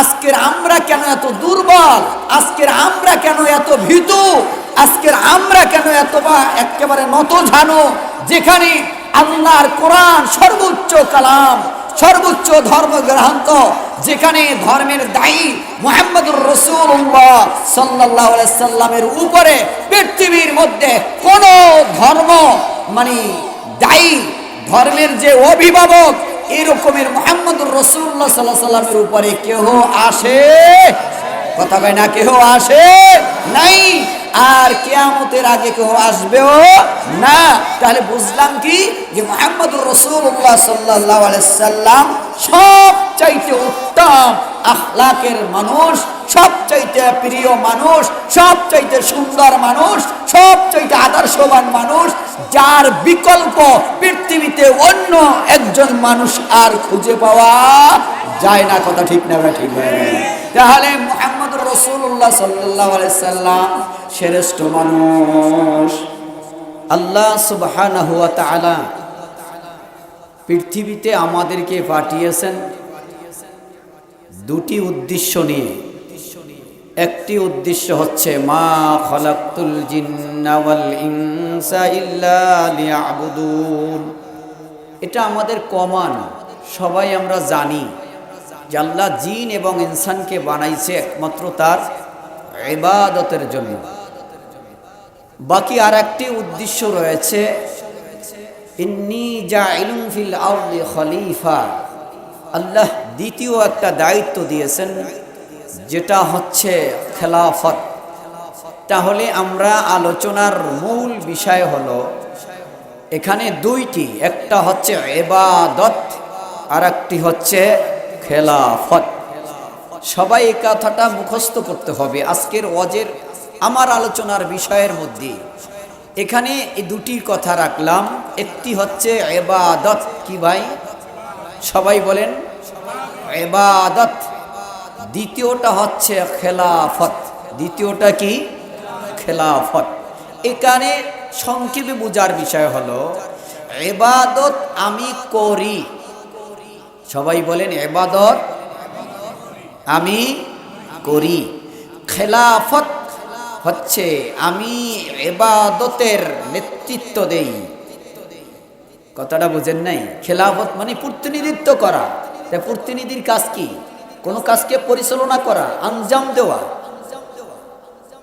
আজকের আমরা কেন এত দুর্বল? আজকের আমরা কেন এত ভীতু? আজকের আমরা কেন এত বা একেবারে নত জানো যেখানে আল্লাহর কোরআন সর্বোচ্চ কালাম, সর্বোচ্চ ধর্মগ্রন্থ যেখানে ধর্মের দায়ী মোহাম্মদুর রসুল্লাহ সাল্লাহ সাল্লামের উপরে পৃথিবীর মধ্যে কোন ধর্ম মানে দায়ী, ধর্মের যে অভিভাবক এরকমের মোহাম্মদুর রসুল্লাহ সাল্লাহ সাল্লামের উপরে কেহ আসে? কথা কয় না কেহ আসে? নাই। আর কেয়ামতের আগে কেউ আসবেও না। তাহলে বুঝলাম কি? যে মোহাম্মদুর রসুল্লাহ সাল্লাহ সাল্লাম সব চাইতে উত্তম আখলাকের মানুষ সব চাইতে প্রিয় মানুষ সব চাইতে সুন্দর মানুষ সব চাইতে আদর্শবান মানুষ, যার বিকল্প পৃথিবীতে অন্য একজন মানুষ আর খুঁজে পাওয়া যায় না। কথা ঠিক না ঠিক তাহলে মোহাম্মদ রসুল্লাহ সাল্লাহ সাল্লাম শ্রেষ্ঠ মানুষ। আল্লাহ তাআলা পৃথিবীতে আমাদেরকে পাঠিয়েছেন দুটি উদ্দেশ্য নিয়ে। একটি উদ্দেশ্য হচ্ছে, মা লিয়াবুদুন। এটা আমাদের কমান সবাই আমরা জানি। যে আল্লাহ জিন এবং ইনসানকে বানাইছে একমাত্র তার ইবাদতের জন্য। বাকি আর একটি উদ্দেশ্য রয়েছে, ইন্নি ফিল খলিফা। আল্লাহ দ্বিতীয় একটা দায়িত্ব দিয়েছেন, যেটা হচ্ছে খেলাফত। তাহলে আমরা আলোচনার মূল বিষয় হলো, এখানে দুইটি, একটা হচ্ছে এবাদত আর একটি হচ্ছে খেলাফত। সবাই এই কথাটা মুখস্থ করতে হবে আজকের অজের আমার আলোচনার বিষয়ের মধ্যে। এখানে এই দুটি কথা রাখলাম। একটি হচ্ছে এবাদত কি ভাই? সবাই বলেন এবাদত দ্বিতীয়টা হচ্ছে খেলাফত। দ্বিতীয়টা কি? খেলাফত। এখানে সংক্ষেপে বোঝার বিষয় হলো এবাদত আমি করি। সবাই বলেন, এবাদত আমি করি। খেলাফত হচ্ছে, আমি এবাদতের নেতৃত্ব দেই। কথাটা বুঝেন নাই? খেলাফত মানে প্রতিনিধিত্ব করা। প্রতিনিধির কাজ কি? কোনো কাজকে পরিচালনা করা, আঞ্জাম দেওয়া।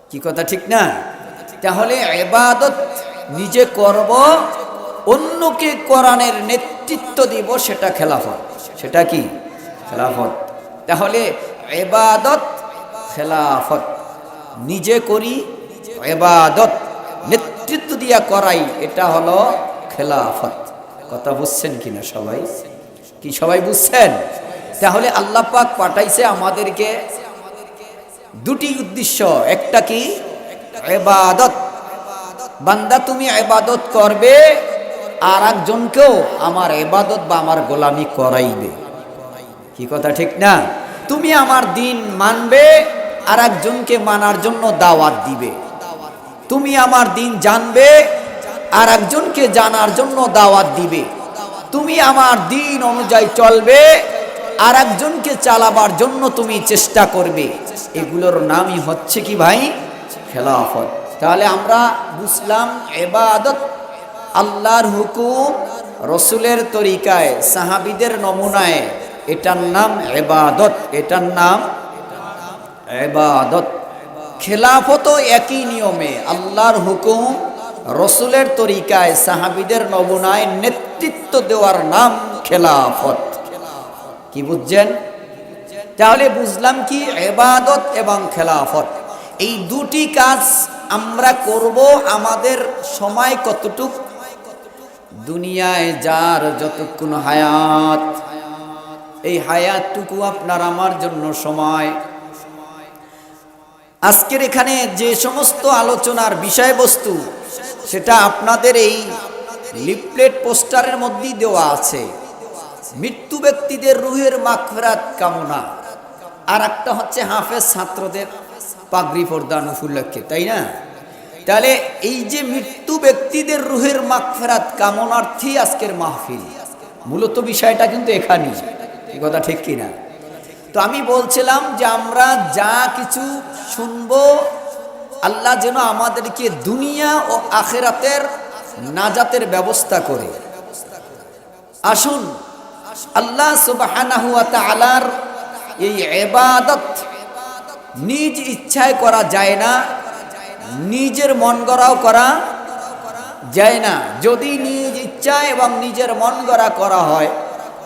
কি কথা, ঠিক না? তাহলে এবাদত নিজে করব, অন্যকে কোরআনের নেতৃত্ব দিব, সেটা খেলাফত। সেটা কি? খেলাফত। তাহলে এবাদত খেলাফত। নিজে করি এবাদত। নেতৃত্ব দিয়া করাই, এটা হলো খেলাফত। কথা বুঝছেন কিনা সবাই? কি সবাই বুঝছেন? তাহলে আল্লাহ পাক পাঠাইছে আমাদেরকে দুটি উদ্দেশ্য। একটা কি? এবাদত। বান্দা তুমি এবাদত করবে আর একজনকেও আমার এবাদত বা আমার গোলামি করাইবে। কি কথা ঠিক না? তুমি আমার দিন মানবে, আর একজনকে মানার জন্য দাওয়াত দিবে। তুমি আমার দিন জানবে, আর একজনকে জানার জন্য দাওয়াত দিবে। তুমি আমার দিন অনুযায়ী চলবে, আর একজনকে চালাবার জন্য তুমি চেষ্টা করবে। এগুলোর নামই হচ্ছে কি ভাই? খেলাফত। তাহলে আমরা বুঝলাম এবাদত আল্লাহর হুকুম রসুলের তরিকায়, সাহাবিদের নমুনায়। এটার নাম এবাদত এটার নাম এবাদত খেলাফত একই নিয়মে আল্লাহর হুকুম রসুলের তরিকায়, সাহাবিদের নমুনায় নেতৃত্ব দেওয়ার নাম খেলাফত। কি বুঝছেন? তাহলে বুঝলাম কি এবাদত এবং খেলাফত। এই দুটি কাজ আমরা করব আমাদের সময় কতটুক? দুনিয়ায় যার যতক্ষণ হায়াত, এই হায়াতটুকু আপনার আমার জন্য সময়। আজকের এখানে যে সমস্ত আলোচনার বিষয়বস্তু, সেটা আপনাদের এই লিফলেট পোস্টারের মধ্যেই দেওয়া আছে। মৃত্যু ব্যক্তিদের রুহের মাখরাত কামনা। আর একটা হচ্ছে হাফেজ ছাত্রদের পাগড়ি প্রদান উপলক্ষে তাই না? তাহলে এই যে মৃত্যু ব্যক্তিদের রুহের মাগফিরাত কামনার্থী আজকের মাহফিল, মূলত বিষয়টা কিন্তু এখানেই, এই কথা ঠিক কিনা? তো আমি বলছিলাম যে আমরা যা কিছু শুনব, আল্লাহ যেন আমাদেরকে দুনিয়া ও আখেরাতের নাজাতের ব্যবস্থা করে। আসুন, আল্লাহ তাআলার এই এবাদত নিজ ইচ্ছায় করা যায় না নিজের মন গড়াও করা যায় না। যদি নিজ ইচ্ছা এবং নিজের মন গড়া করা হয়,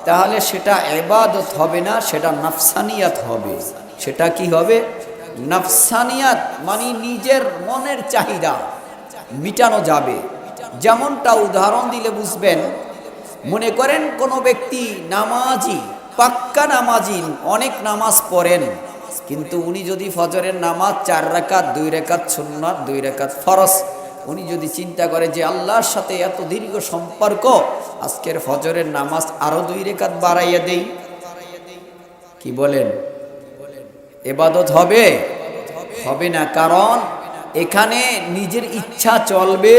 তাহলে সেটা এবাদত হবে না, সেটা নাফসানিয়াত হবে। সেটা কি হবে? নাফসানিয়াত মানে নিজের মনের চাহিদা মিটানো যাবে। যেমনটা উদাহরণ দিলে বুঝবেন, মনে করেন কোনো ব্যক্তি নামাজি, পাক্কা নামাজি, অনেক নামাজ পড়েন। কিন্তু উনি যদি ফজরের নামাজ চার রাকাত, দুই রেখাত সুন্নাত, দুই রেখাত ফরস উনি যদি চিন্তা করে যে আল্লাহর সাথে এত দীর্ঘ সম্পর্ক, আজকের ফজরের নামাজ আরও দুই রেখাত বাড়াইয়া দেই। কি বলেন? এবাদত হবে? হবে না, কারণ এখানে নিজের ইচ্ছা চলবে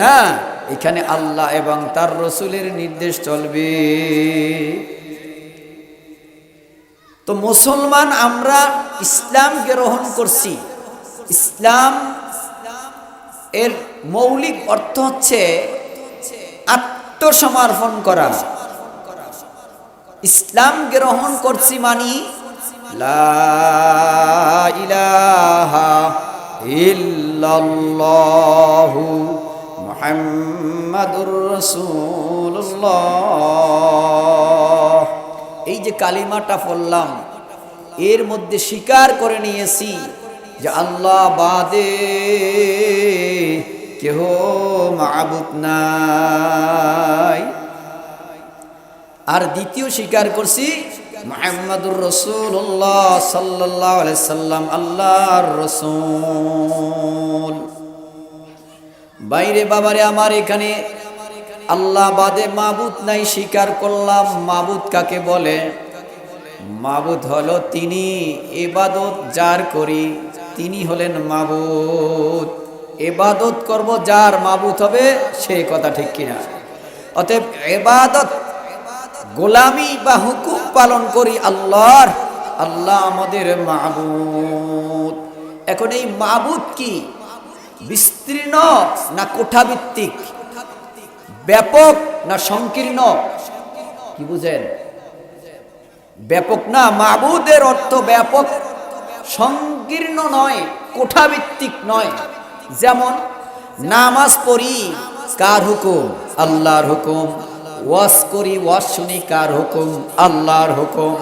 না, এখানে আল্লাহ এবং তার রসুলের নির্দেশ চলবে। তো মুসলমান আমরা ইসলাম গ্রহণ করছি। ইসলাম এর মৌলিক অর্থ হচ্ছে আত্মসমর্পণ করা। ইসলাম গ্রহণ করছি মানি ইল্লাল্লাহু মুহাম্মাদুর রাসূলুল্লাহ। এই যে কালিমাটা পড়লাম, এর মধ্যে স্বীকার করে নিয়েছি যে আল্লাহ বাদে কেহ মাবুদ নাই। আর দ্বিতীয় স্বীকার করছি, মোহাম্মদুর রসুল্লাহ সাল্লাহ সাল্লাম, আল্লাহর রসুল। বাইরে বাবারে আমার এখানে আল্লাহ বাদে মাবুদ নাই স্বীকার করলাম। মাবুদ কাকে বলে? মাবুদ হলো তিনি এবাদত যার করি, তিনি হলেন মাবুদ। এবাদত করব যার মাবুদ হবে, সে কথা ঠিক কিনা? অতএব এবাদত গোলামি বা হুকুম পালন করি আল্লাহর, আল্লাহ আমাদের মাবুদ। এখন এই মাবুদ কি? বিস্তীর্ণ না কোঠাভিত্তিক? ব্যাপক না সংকীর্ণ? কি বুঝেন? ব্যাপক না, মাবুদের অর্থ ব্যাপক, সংকীর্ণ নয়, কোঠাভিত্তিক নয়। যেমন, নামাজ পড়ি, কার হুকুম? আল্লাহর হুকুম। ওয়াস করি ওয়াস শুনি, কার হুকুম? আল্লাহর হুকুম।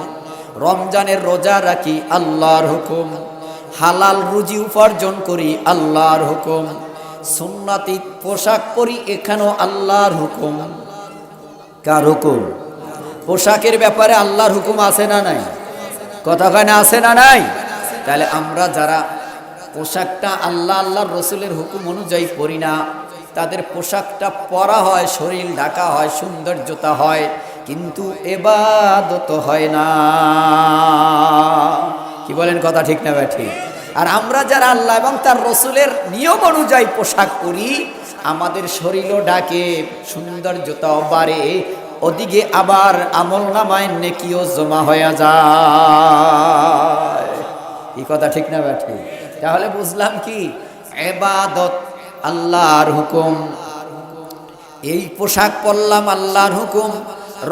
রমজানের রোজা রাখি, আল্লাহর হুকুম। হালাল রুজি উপার্জন করি, আল্লাহর হুকুম। সুন্নাতি পোশাক পরি এখানেও আল্লাহর হুকুম। কার হুকুম? পোশাকের ব্যাপারে আল্লাহর হুকুম আছে না নাই? কতখানে আছে না নাই? তাহলে আমরা যারা পোশাকটা আল্লাহ আল্লাহর রসুলের হুকুম অনুযায়ী পরি না, তাদের পোশাকটা পরা হয়, শরীর ঢাকা হয়, সৌন্দর্যতা হয়, কিন্তু এবাদত হয় না। কি বলেন কথা ঠিক না ঠিক? আর আমরা যারা আল্লাহ এবং তার রসুলের নিয়ম অনুযায়ী পোশাক পরি, আমাদের শরীরও ডাকে সৌন্দর্যতাও বাড়ে, ওদিকে আবার আমল নামায় নেকিও জমা হয়ে যায়। এই কথা ঠিক না ঠিক? তাহলে বুঝলাম কি? এবাদত আল্লাহর হুকুম। এই পোশাক পরলাম আল্লাহর হুকুম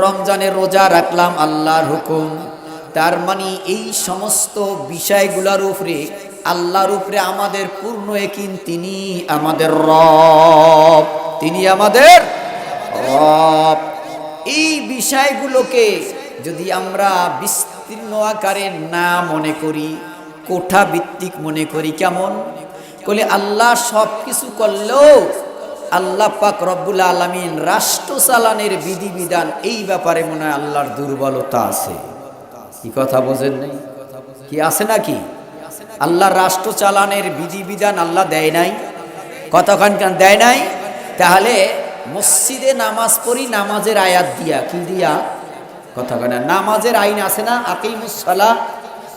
রমজানের রোজা রাখলাম আল্লাহর হুকুম। তার মানে এই সমস্ত বিষয়গুলোর উপরে আল্লাহর উপরে আমাদের পূর্ণ একিন তিনি আমাদের রব। তিনি আমাদের রব। এই বিষয়গুলোকে যদি আমরা বিস্তীর্ণ আকারে না মনে করি কোঠা ভিত্তিক মনে করি, কেমন? বলে আল্লাহ সব কিছু করলেও আল্লাহ পাক রব্বুল আলমিন রাষ্ট্র চালানের বিধিবিধান এই ব্যাপারে মনে হয় আল্লাহর দুর্বলতা আছে। কি কথা বোঝেন নেই? কি আছে নাকি? আল্লাহ রাষ্ট্র চালানের বিধিবিধান আল্লাহ দেয় নাই। কতক্ষণ দেয় নাই? তাহলে মসজিদে নামাজ পড়ি নামাজের আয়াত দিয়া, কি দিয়া? কথা নামাজের আইন আছে না? আকিমুসলা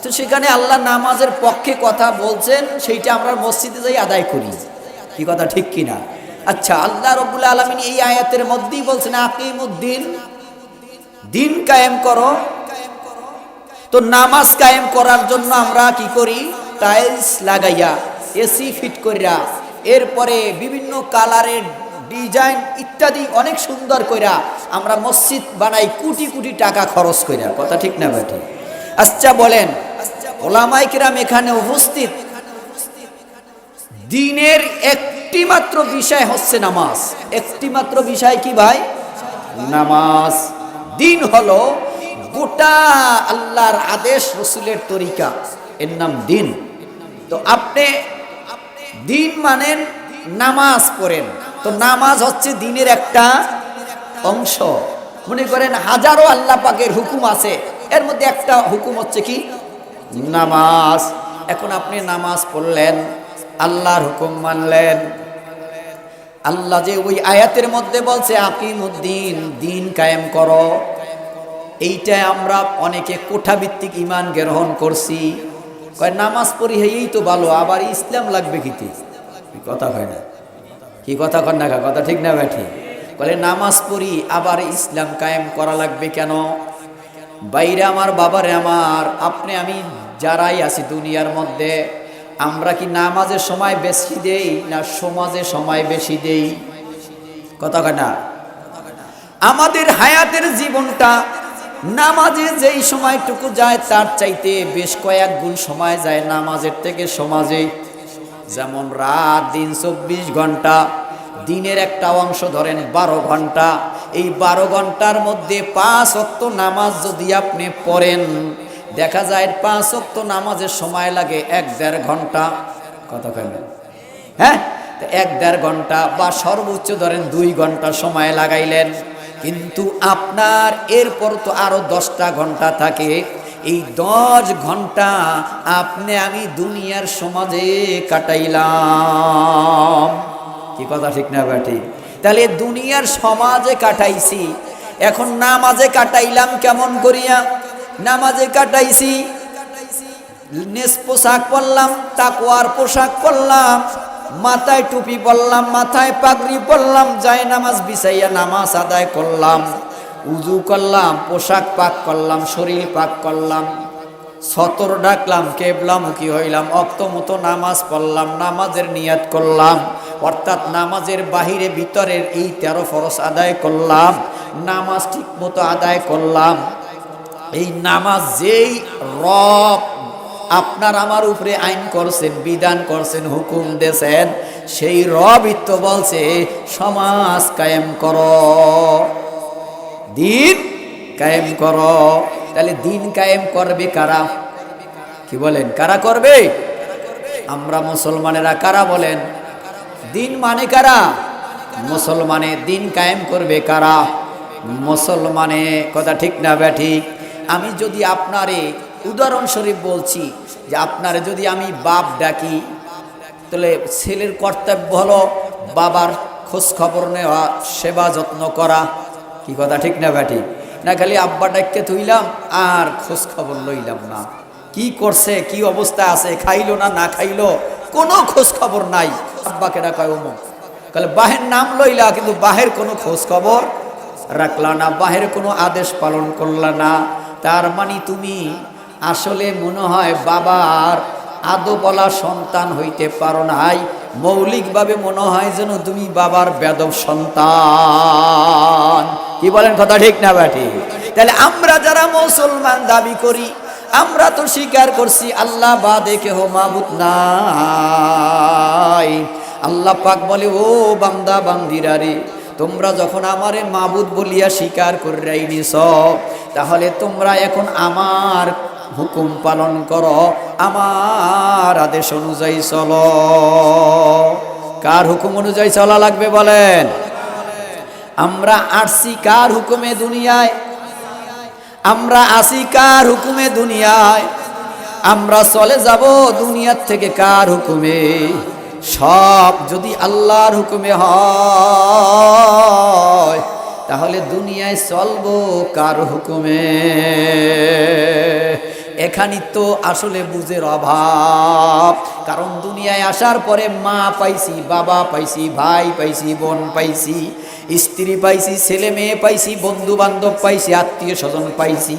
তো সেখানে আল্লাহ নামাজের পক্ষে কথা বলছেন, সেইটা আমরা মসজিদে যাই আদায় করি। কি কথা, ঠিক কিনা আচ্ছা আল্লাহ রবুল্লা আলমিন এই আয়াতের মধ্যেই বলছেন, আকিমুদ্দিন, দিন কায়েম করো। তো নামাজ কায়েম করার জন্য আমরা কি করি? টাইলস লাগাইয়া এসি ফিট করিয়া এরপরে বিভিন্ন কালারের ডিজাইন ইত্যাদি অনেক সুন্দর কইরা আমরা মসজিদ বানাই কোটি কোটি টাকা খরচ কইরা, কথা ঠিক না বেঠি আচ্ছা বলেন ওলামাই কিরাম এখানে উপস্থিত? দিনের একটি মাত্র বিষয় হচ্ছে নামাজ। একটি মাত্র বিষয় কি ভাই? নামাজ। দিন হলো গোটা আল্লাহর আদেশ রসুলের তরিকা। এর নাম দিন। তো আপনি দিন মানেন, নামাজ পড়েন। তো নামাজ হচ্ছে দিনের একটা অংশ। মনে করেন হাজারো আল্লাহ পাকের হুকুম আছে। এর মধ্যে একটা হুকুম হচ্ছে কি? নামাজ। এখন আপনি নামাজ পড়লেন, আল্লাহর হুকুম মানলেন। আল্লাহ যে ওই আয়াতের মধ্যে বলছে, আকিমুদ্দিন, দিন কায়েম করো। এইটাই আমরা অনেকে কোঠাভিত্তিক ইমান গ্রহণ করছি। কয়, নামাজ পড়ি এই তো ভালো, আবার ইসলাম লাগবে কিতে কথা হয় না। কি কথা কর না কথা ঠিক না ব্যাঠি? বলে নামাজ পড়ি, আবার ইসলাম কায়েম করা লাগবে কেন? বাইরে আমার বাবারে আমার, আপনি আমি যারাই আছি দুনিয়ার মধ্যে, আমরা কি নামাজের সময় বেশি দেই না সমাজে সময় বেশি দেই? কথা না। আমাদের হায়াতের জীবনটা নামাজে যেই সময়টুকু যায়, তার চাইতে বেশ কয়েক গুণ সময় যায় নামাজের থেকে সমাজে। যেমন রাত, দিন চব্বিশ ঘণ্টা, দিনের একটা অংশ ধরেন বারো ঘণ্টা। এই বারো ঘণ্টার মধ্যে পাঁচ অক্ত নামাজ যদি আপনি পড়েন, দেখা যায় পাঁচ অক্ত নামাজের সময় লাগে এক দেড় ঘণ্টা। কত কেন হ্যাঁ? এক দেড় ঘণ্টা বা সর্বোচ্চ ধরেন দুই ঘণ্টা সময় লাগাইলেন। কিন্তু আপনার এরপর তো আরও দশটা ঘণ্টা থাকে। এই দশ ঘণ্টা আপনি আমি দুনিয়ার সমাজে কাটাইলাম। কি কথা ঠিক না ব্যাটি তাহলে দুনিয়ার সমাজে কাটাইছি। এখন নামাজে কাটাইলাম কেমন করিয়া? নামাজে কাটাইছি। নেস পোশাক পরলাম তাকুয়ার পোশাক পরলাম। মাথায় টুপি পরলাম, মাথায় পাগড়ি পরলাম যাই নামাজ বিছাইয়া নামাজ আদায় করলাম, উজু করলাম, পোশাক পাক করলাম, শরীর পাক করলাম, সতর ডাকলাম কেবলাম কেবলামুখী হইলাম অক্ত মতো নামাজ পড়লাম, নামাজের নিয়াত করলাম, অর্থাৎ নামাজের বাহিরে ভিতরের এই তেরো ফরস আদায় করলাম, নামাজ ঠিক মতো আদায় করলাম। এই নামাজ যেই রব আপনার আমার উপরে আইন করছেন, বিধান করছেন, হুকুম দেছেন সেই রবই তো বলছে, সমাজ কায়েম কর। দিন কায়েম কর। তাহলে দিন কায়েম করবে কারা? কি বলেন? কারা করবে? আমরা মুসলমানেরা কারা বলেন? দিন মানে কারা? মুসলমানে দিন কায়েম করবে কারা? মুসলমানে, কথা ঠিক না ব্যাঠিক? আমি যদি আপনারে উদাহরণস্বরূপ বলছি যে আপনারে যদি আমি বাপ ডাকি, তাহলে ছেলের কর্তব্য হলো বাবার খোঁজ খবর নেওয়া, সেবা যত্ন করা। কি কথা, ঠিক না ব্যাটি না, খালি আব্বা ডাককে তুইলাম আর খোঁজ খবর লইলাম না। কি করছে, কি অবস্থা আছে, খাইলো না না খাইলো, কোনো খোঁজ খবর নাই। আব্বাকে ডাকায় অমুক। তাহলে বাহের নাম লইলা, কিন্তু বাহের কোনো খোঁজ খবর রাখলা না, বাহের কোনো আদেশ পালন করলা না। তার মানে তুমি আসলে মনে হয় বাবার আদো বলা সন্তান হইতে পারো নাই। মৌলিকভাবে মনে হয় যেন তুমি বাবার বেদব সন্তান। কি বলেন কথা ঠিক না ব্যাটি তাহলে আমরা যারা মুসলমান দাবি করি, আমরা তো স্বীকার করছি আল্লাহ বাদে কেহ মাবুত নাই। আল্লাহ পাক বলে, ও বান্দা, বান্দিরা রে, তোমরা যখন আমারে মাবুদ বলিয়া স্বীকার করাই নিছ তাহলে তোমরা এখন আমার হুকুম পালন করো। আমার আদেশ অনুযায়ী চলো। কার হুকুম অনুযায়ী চলা লাগবে বলেন? আমরা আসছি কার হুকুমে দুনিয়ায়? আমরা আসি কার হুকুমে দুনিয়ায়? আমরা চলে যাব দুনিয়ার থেকে কার হুকুমে? সব যদি আল্লাহর হুকুমে হয়, তাহলে দুনিয়ায় চলবো কার হুকুমে? এখানে তো আসলে বুঝের অভাব। কারণ দুনিয়ায় আসার পরে মা পাইছি, বাবা পাইছি, ভাই পাইছি, বোন পাইছি, স্ত্রী পাইছি, ছেলে মেয়ে পাইছি বন্ধু বান্ধব পাইছি, আত্মীয় স্বজন পাইছি।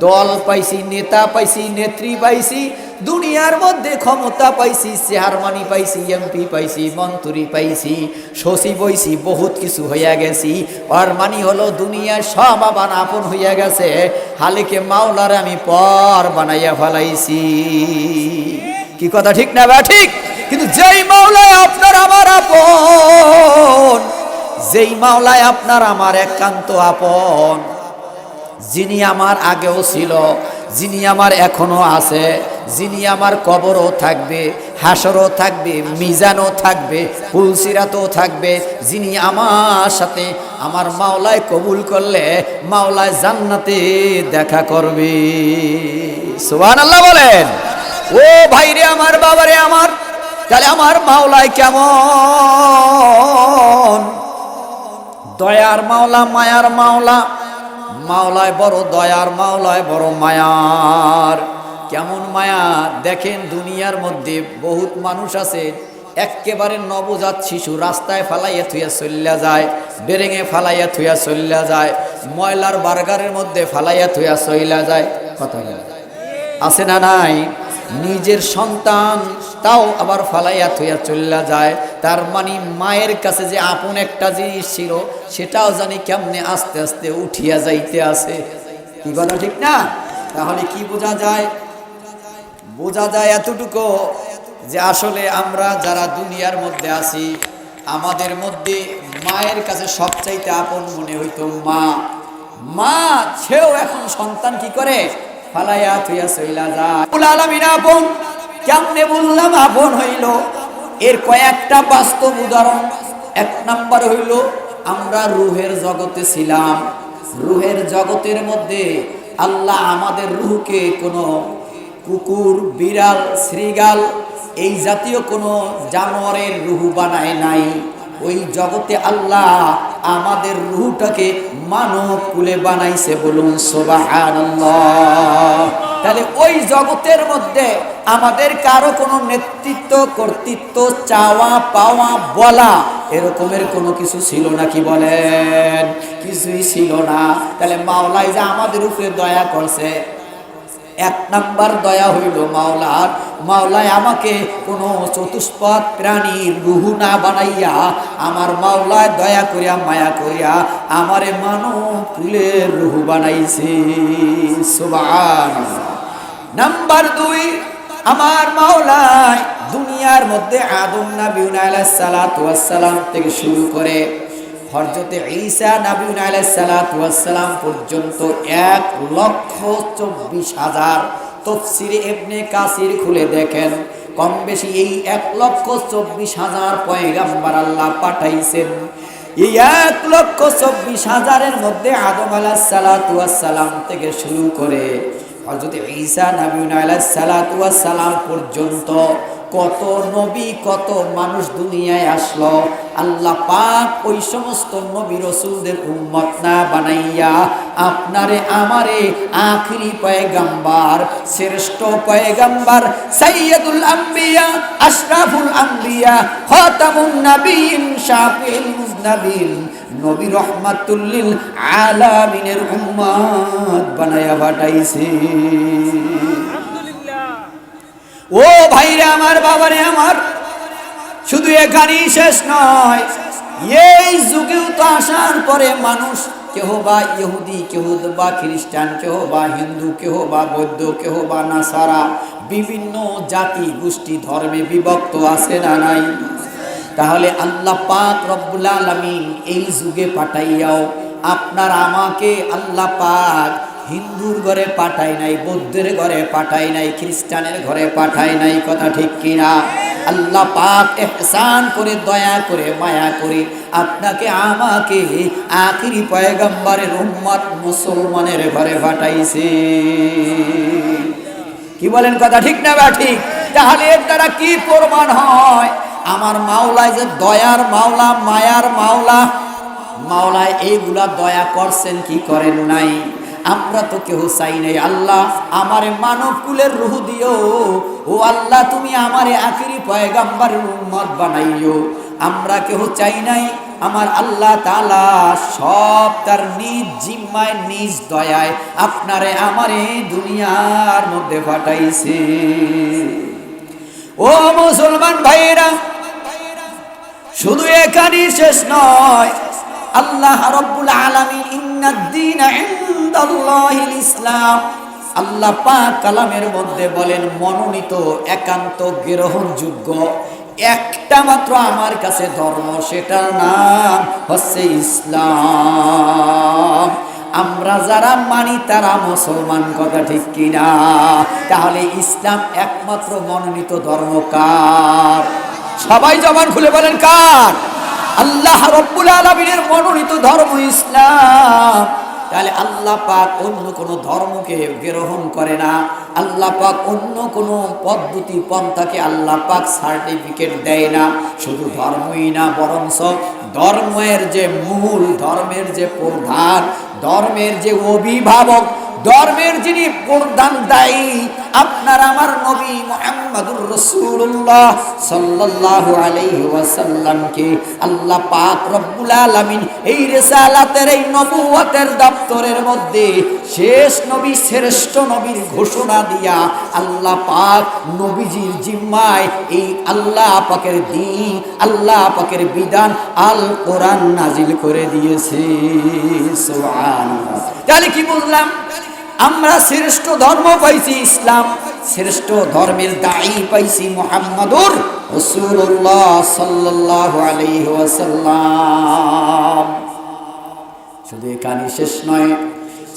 দল পাইছি, নেতা পাইছি, নেত্রী পাইছি, দুনিয়ার মধ্যে ক্ষমতা পাইছি চেয়ারমানি পাইছি, এমপি পাইছি, মন্ত্রী পাইছি সচিব হইছি বহুত কিছু হইয়া গেছি। আর মানি হলো দুনিয়ার সব আবার আপন হইয়া গেছে। হালিকে মাওলার আমি পর বানাইয়া ফেলাইছি। কি কথা, ঠিক না বা ঠিক? কিন্তু যেই মাওলায় আপনার আমার আপন, যেই মাওলায় আপনার আমার একান্ত আপন যিনি আমার আগেও ছিল, যিনি আমার এখনও আছে, যিনি আমার কবরও থাকবে, হাসরও থাকবে, মিজানও থাকবে, ফুলসিরাতও থাকবে। যিনি আমার সাথে আমার মাওলায় কবুল করলে মাওলায় জান্নাতে দেখা করবে। সুবহান আল্লাহ বলেন। ও ভাইরে আমার, বাবারে আমার, তাহলে আমার মাওলায় কেমন? দয়ার মাওলা, মায়ার মাওলা মাওলায় বড় দয়ার, মাওলায় বড় মায়ার। কেমন মায়া? দেখেন দুনিয়ার মধ্যে বহুত মানুষ আছে একেবারে নবজাত শিশু, রাস্তায় ফালাইয়া থুইয়া চল্লা যায়, বেরেঙে ফালাইয়া থুইয়া চলিয়া যায়, ময়লার বার্গারের মধ্যে ফালাইয়া থুইয়া চলিয়া যায়। কথা আছে না নাই? নিজের সন্তান তাও আবার ফালাইয়া থইয়া চল্লা যায়। তার মানে মায়ের কাছে যে আপন একটা জিনিস ছিল, সেটাও জানি কেমনে আস্তে আস্তে উঠিয়া যাইতে আছে। কি কথা ঠিক না? তাহলে কি বোঝা যায়? বোঝা যায় এতটুকু যে আসলে আমরা যারা দুনিয়ার মধ্যে আছি, আমাদের মধ্যে মায়ের কাছে সবচাইতে আপন মনে হইতো মা। মা সেও এখন সন্তান কি করে? ফালাইয়া থুইয়া সইলা যায়। আলামিন আপন, কেমনে বললাম আপন হইল, এর কয়েকটা বাস্তব উদাহরণ। এক নাম্বার হইল, আমরা রুহের জগতে ছিলাম। রুহের জগতের মধ্যে আল্লাহ আমাদের রুহকে কোনো কুকুর, বিড়াল, শ্রীগাল, এই জাতীয় কোনো জানোয়ারের রুহু বানায় নাই। ওই জগতে আল্লাহ আমাদের রুহটাকে মানব কুলে বানাইছে বলুন সোবাহান তাহলে ওই জগতের মধ্যে আমাদের কারও কোনো নেতৃত্ব, কর্তৃত্ব, চাওয়া, পাওয়া, বলা এরকমের কোনো কিছু ছিল না কি বলেন? কিছুই ছিল না। তাহলে মাওলাই যে আমাদের উপরে দয়া করছে এক নাম্বার দয়া হইল মাওলার। মাওলায় আমাকে কোনো চতুষ্পদ প্রাণীর রুহু না বানাইয়া, আমার মাওলায় দয়া করিয়া, মায়া করিয়া আমারে মানব ফুলের রুহু বানাইছে। সুবান নাম্বার দুই, আমার মাওলায় দুনিয়ার মধ্যে আদম নাবিউন আলাইহিস সালাতু থেকে শুরু করে হরজতে ঈসা নাবিউন আলাইসালাম পর্যন্ত এক লক্ষ চব্বিশ হাজার তফসিরে এবনে কাসির খুলে দেখেন। কম বেশি এই এক লক্ষ চব্বিশ হাজার পয়গাম্বার আল্লাহ পাঠাইছেন। এই এক লক্ষ চব্বিশ হাজারের মধ্যে আদম আলাহিসাল্লাম থেকে শুরু করে হজরত ঈসা নবীন আলাহিসাল্লাম পর্যন্ত কত নবী, কত মানুষ দুনিয়ায় আসলো। আল্লাহ পাক ওই সমস্ত নবী রসুলদের উম্মত না বানাইয়া আপনারে, আমারে আখরি পয়গাম্বার, শ্রেষ্ঠ পয়গাম্বার সাইয়্যিদুল আম্বিয়া, আশরাফুল আম্বিয়া, খাতামুন নবীন শাফিউল মুজনাবিন, নবী রহমাতুল্লিল আলামিনের উম্মত বানাইয়া পাঠাইছে। ও ভাইরা আমার বাবারে আমার, শুধু এখানেই শেষ নয়, এই যুগেও তো আসার পরে মানুষ কেহ বা ইহুদি, কেহ বা খ্রিস্টান, কেহ বা হিন্দু, কেহ বা বৌদ্ধ, কেহ বা নাসারা, বিভিন্ন জাতি, গোষ্ঠী, ধর্মে বিভক্ত আছে না নাই? তাহলে আল্লাহ পাক রব্বুল আলমিন এই যুগে পাঠাইয়াও, আপনার আমাকে আল্লাহ পাক হিন্দুর ঘরে পাঠায় নাই, বৌদ্ধের ঘরে পাঠায় নাই, খ্রিস্টানের ঘরে পাঠায় নাই, কথা ঠিক কিনা? আল্লাহ পাক এহসান করে, দয়া করে, মায়া করে আপনাকে আমাকে আখিরি পয়গম্বরের উম্মত মুসলমানের ঘরে পাঠাইছে। কি বলেন কথা ঠিক না বা ঠিক? তাহলে এর দ্বারা কি প্রমাণ হয়? আমার মাওলায় যে দয়ার মাওলা, মায়ার মাওলা, মাওলায় এইগুলা দয়া করছেন কি করেন নাই? আমরা তো কেউ চাই নাই, আল্লাহ আমারে মানব কুলের রুহু দিও। ও আল্লাহ, তুমি আমারে আখিরি পয়গাম্বারের উম্মত বানাইও। আমরা কেউ চাই নাই, আমার আল্লাহ তালা সব তার নিজ জিম্মায়, নিজ দয়ায় আপনারে আমারে দুনিয়ার মধ্যে পাঠাইছে। ও মুসলমান ভাইয়েরা, শুধু এখানেই শেষ নয়, আল্লাহ রব্বুল আলামিন ইন্নাদ্দিন ইনদাল্লাহিল ইসলাম। আল্লাহ পাক কালামের মধ্যে বলেন, মনোনীত, একান্ত, গ্রহণযোগ্য, একটা মাত্র আমার কাছে ধর্ম, সেটার নাম হচ্ছে ইসলাম। আমরা যারা মানি তারা মুসলমান, কথা ঠিক কিনা? তাহলে ইসলাম একমাত্র মনোনীত ধর্ম কার? সবাই জবান খুলে বলেন কার? আল্লাহ রব্বুল আলমিনের মনোনীত ধর্ম ইসলাম। তাহলে আল্লাহ পাক অন্য কোনো ধর্মকে গ্রহণ করে না। আল্লাহ পাক অন্য কোনো পদ্ধতি পন্থাকে আল্লাহ পাক সার্টিফিকেট দেয় না। শুধু ধর্মই না, বরঞ্চ ধর্মের যে মূল, ধর্মের যে প্রধান, ধর্মের যে অভিভাবক, ধর্মের যিনি প্রধান দায়ী আপনার আমার নবী মুহাম্মদুর রাসূলুল্লাহ সাল্লাল্লাহু আলাইহি ওয়াসাল্লামকে আল্লাহ পাক রব্বুল আলামিন এই রিসালাতের, এই নবুয়তের দপ্তরের মধ্যে শেষ নবী, শ্রেষ্ঠ নবীর ঘোষণা দিয়া আল্লাহ পাক নবীজির জিম্মায় এই আল্লাহ পাকের দিন, আল্লাহ পাকের বিধান আল কোরআন নাজিল করে দিয়েছে। তাহলে কি বুঝলাম? আমরা শ্রেষ্ঠ ধর্ম পাইছি ইসলাম, শ্রেষ্ঠ ধর্মের দায়ী পাইছি মোহাম্মদুর রসুল্লাহ আলাইহি ওয়াসাল্লাম। শুধু এখানে শেষ নয়,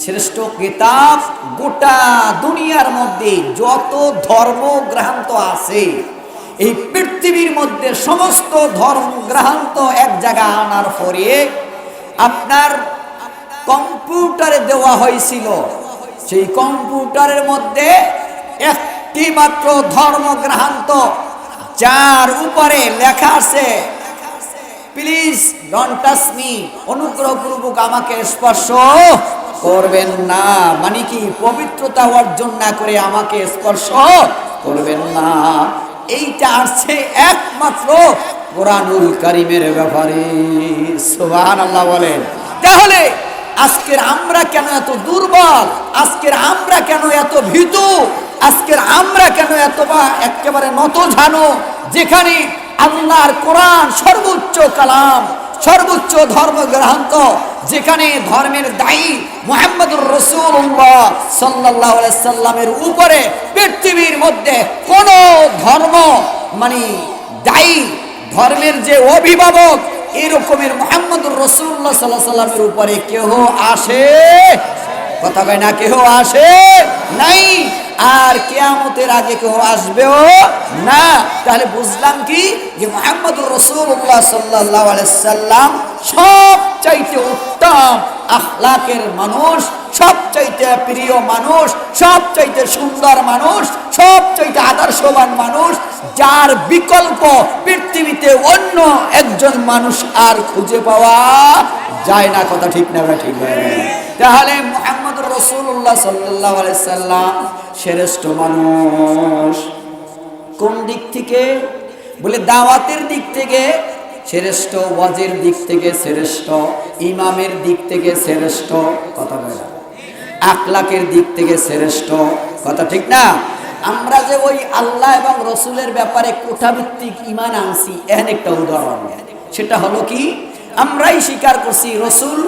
শ্রেষ্ঠ কিতাব গোটা দুনিয়ার মধ্যে যত ধর্মগ্রান্ত আছে, এই পৃথিবীর মধ্যে সমস্ত ধর্মগ্রান্ত এক জায়গা আনার পরে আপনার কম্পিউটারে দেওয়া হয়েছিল সেই কম্পিউটারের মধ্যে একটি মাত্র ধর্মগ্রান্ত যার উপরে লেখা আছে, প্লিজ ডন টাচ মি, অনুগ্রহপূর্বক আমাকে স্পর্শ করবেন না। মানে কি, পবিত্রতা অর্জন না করে আমাকে স্পর্শ করবেন না? এইটা আসছে একমাত্র কোরআনুল করিমের ব্যাপারে। সুবহান আল্লাহ বলেন। তাহলে আজকের আমরা কেন এত দুর্বল? আজকের আমরা কেন এত ভীতু? আজকের আমরা কেন এত বা একেবারে নত জানো যেখানে আল্লাহর কোরআন সর্বোচ্চ কালাম, সর্বোচ্চ ধর্মগ্রান্ত যেখানে ধর্মের দায়ী মোহাম্মদুর রসুল্লাহ সাল্লাহ সাল্লামের উপরে পৃথিবীর মধ্যে কোন ধর্ম মানে দায়ী, ধর্মের যে অভিভাবক এরকমের মোহাম্মদুর রসুল্লাহ সাল্লাহ সাল্লামের উপরে কেহ আসে? কথা কয় না, কেহ আসে? নাই। আর কেয়ামতের আগে কেউ আসবেও না। তাহলে বুঝলাম কি? যে মোহাম্মদুর রসুল্লাহ সাল্লাহ সাল্লাম সব চাইতে উত্তম আখলাকের মানুষ সব চাইতে প্রিয় মানুষ সব চাইতে সুন্দর মানুষ সব চাইতে আদর্শবান মানুষ, যার বিকল্প পৃথিবীতে অন্য একজন মানুষ আর খুঁজে পাওয়া যায় না। কথা ঠিক না, ঠিক তাহলে মোহাম্মদ রসুল্লাহ সাল্লাহ সাল্লাম শ্রেষ্ঠ মানুষ। কোন দিক থেকে? বলে দাওয়াতের দিক থেকে শ্রেষ্ঠ, ওয়াজের দিক থেকে শ্রেষ্ঠ, ইমামের দিক থেকে শ্রেষ্ঠ, কথা বলে আখলাকের দিক থেকে শ্রেষ্ঠ। কথা ঠিক না? আমরা যে ওই আল্লাহ এবং রসুলের ব্যাপারে কোঠাভিত্তিক ইমান আনছি, এহেন একটা উদাহরণ। সেটা হলো কি? আমরাই স্বীকার করছি, রসুল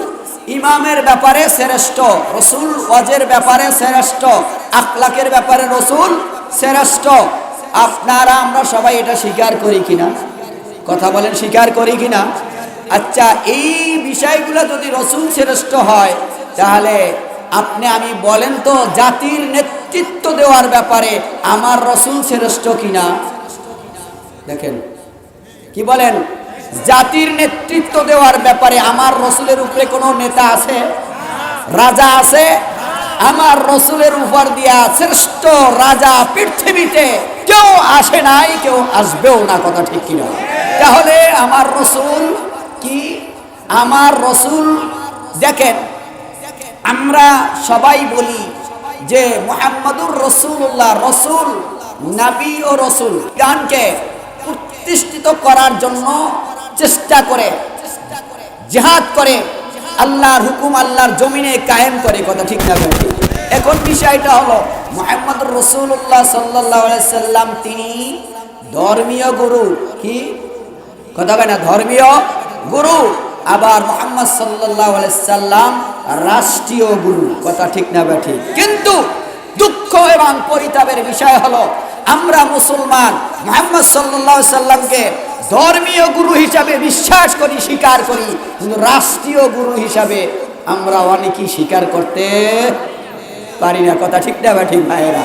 ইমামের ব্যাপারে শ্রেষ্ঠ, রসুল ওয়াজের ব্যাপারে শ্রেষ্ঠ, আখলাকের ব্যাপারে রসুল শ্রেষ্ঠ। আপনারা, আমরা সবাই এটা স্বীকার করি কিনা? কথা বলেন, স্বীকার করি কিনা? আচ্ছা এই বিষয়গুলো যদি রসুল শ্রেষ্ঠ হয়, তাহলে আপনি আমি বলেন তো, জাতির নেতৃত্ব দেওয়ার ব্যাপারে আমার রসুল শ্রেষ্ঠ কিনা? দেখেন, কি বলেন? জাতির নেতৃত্ব দেওয়ার ব্যাপারে আমার রসুলের উপরে কোনো নেতা আছে? রাজা আছে? আমার রসুলের উপর দিয়া শ্রেষ্ঠ রাজা পৃথিবীতে কেউ আসে নাই, কেউ আসবেও না, কথা ঠিক কিনা? তাহলে আমার রসুল কি? আমার রসুল, দেখেন আমরা সবাই বলি যে মোহাম্মদুর রসুল্লাহ রসুল, নাবি ও রসুল গানকে প্রতিষ্ঠিত করার জন্য চেষ্টা করে, জেহাদ করে, আল্লাহর হুকুম আল্লাহর জমিনে কায়েম করে কথা ঠিক না এখন বিষয়টা হলো মোহাম্মদ রসুল্লাহ সাল্লাহ সাল্লাম তিনি ধর্মীয় গুরু, কি? কথা না, ধর্মীয় গুরু। আবার মোহাম্মদ সাল্লাহ সাল্লাম রাষ্ট্রীয় গুরু, কথা ঠিক না বেঠি কিন্তু দুঃখ এবং পরিতাপের বিষয় হলো, আমরা মুসলমান, মোহাম্মদ সাল্লাহ সাল্লামকে ধর্মীয় গুরু হিসাবে বিশ্বাস করি, স্বীকার করি, কিন্তু রাষ্ট্রীয় গুরু হিসাবে আমরা অনেকেই স্বীকার করতে পারি না, কথা ঠিক না বা ঠিক ভাইয়েরা?